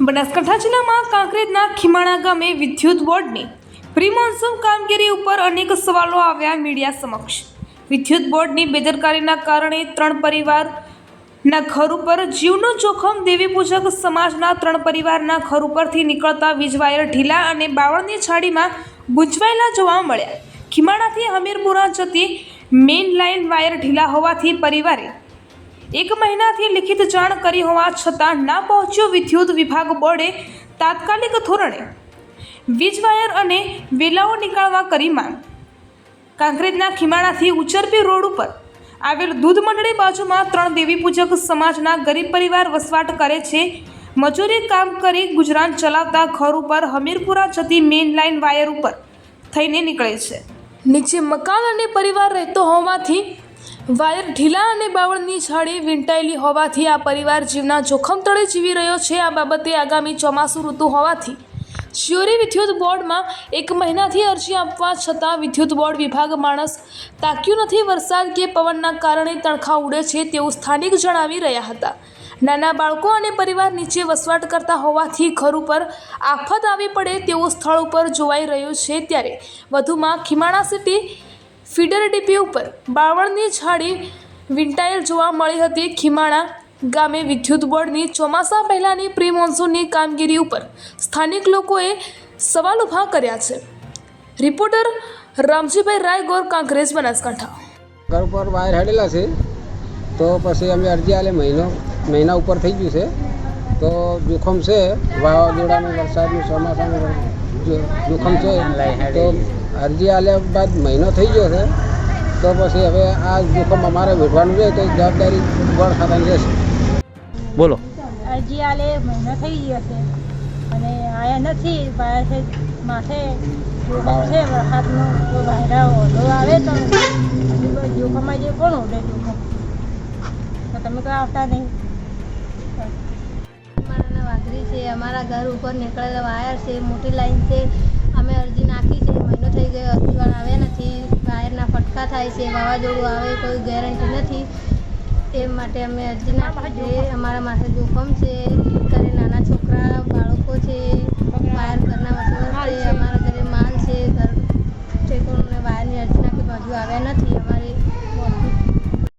બનાસકાંઠા જિલ્લામાં કાંકરેજના ખીમાણા ગામે વિદ્યુત બોર્ડની પ્રિમોન્સૂન કામગીરી ઉપર અનેક સવાલો આવ્યા મીડિયા સમક્ષ. વિદ્યુત બોર્ડની બેદરકારીના કારણે ત્રણ પરિવારના ઘર ઉપર જીવનું જોખમ દેવી પૂજક સમાજના ત્રણ પરિવારના ઘર ઉપરથી નીકળતા વીજવાયર ઢીલા અને બાવળની છાડીમાં ગૂંચવાયેલા જોવા મળ્યા. ખીમાણાથી હમીરપુરા જતી મેઇન લાઇન વાયર ઢીલા હોવાથી પરિવારે એક મહિનાથી લિખિત જાણ કરી હોવા છતાં ના પહોંચ્યો વિદ્યુત વિભાગ બોર્ડે તાત્કાલિક ધોરણે વીજ વાયર અને વેલાઓ નીકાળવા કરી માંગ. કાંકરેજના ખીમાણાથી ઉચરપી રોડ ઉપર આવેલ દૂધ મંડળી બાજુમાં ત્રણ દેવી પૂજક સમાજના ગરીબ પરિવાર વસવાટ કરે છે. મજૂરી કામ કરી ગુજરાન ચલાવતા ઘર ઉપર હમીરપુરા જતી મેઇન લાઇન વાયર ઉપર થઈને નીકળે છે. નીચે મકાન અને પરિવાર રહેતો હોવાથી વાયર ઢીલા અને બાવળની ઝાડી વીંટાયેલી હોવાથી આ પરિવાર જીવના જોખમ તળે જીવી રહ્યો છે. આ બાબતે આગામી ચોમાસું ઋતુ હોવાથી શિયોરી વિદ્યુત બોર્ડમાં એક મહિનાથી અરજી આપવા છતાં વિદ્યુત બોર્ડ વિભાગ માણસ તાક્યું નથી. વરસાદ કે પવનના કારણે તણખા ઉડે છે તેવું સ્થાનિક જણાવી રહ્યા હતા. નાના બાળકો અને પરિવાર નીચે વસવાટ કરતા હોવાથી ઘર ઉપર આફત આવી પડે તેવું સ્થળ ઉપર જોવાઈ રહ્યું છે. ત્યારે વધુમાં ખીમાણા સિટી ફીડર ડીપી ઉપર બાવળની છાડી વિંટાયેલ જોવા મળી હતી. ખીમાણા ગામે વિદ્યુત બોર્ડની ચોમાસા પહેલાંની પ્રી મોન્સૂનની કામગીરી ઉપર સ્થાનિક લોકોએ સવાલ ઊભા કર્યા છે. રિપોર્ટર રામજીભાઈ રાયગોર કોંગ્રેસ બનાસકાંઠા. ઘર ઉપર વાયર હડેલા છે. તો પછી અમે અરજી આલે મહિનો, મહિના ઉપર થઈ ગયું છે. તો જોખમ છે. વાવાઝોડાનું, વરસાદનું, ચોમાસાનું જોખમ છે તો અરજી આલ્યા બાદ મહિનો થઈ ગયો છે તો પછી હવે આ જોખમ અમારે વેઠવાનું છે તો જવાબદારી ગોળ ખાતાની રહેશે. બોલો. અરજી આલે મહિનો થઈ ગયો છે અને આયા નથી પાસે છે માથે છે વરસાદનું તો વાયરા ઓલો આવે તો જોખમમાં જે કોણ ઉડે જોખમ તો તમે કોઈ આવતા નહીં. છે, અમારા ઘર ઉપર નીકળેલા વાયર છે, મોટી લાઈન છે. અમે અરજી નાખી છે, મહિનો થઈ ગયો, હજી પણ આવ્યા નથી. વાયરના ફટકા થાય છે, વાવાઝોડું આવે, કોઈ ગેરંટી નથી. એ માટે અમે અરજી નાખી છે. અમારા માથે જોખમ છે ઘરે નાના છોકરા, બાળકો છે. વાયર ઘરના વસવાટ છે, અમારા ઘરે માન છે, ઘર ઠેકોને વાયરની અરજી નાખી બાજુ આવ્યા નથી.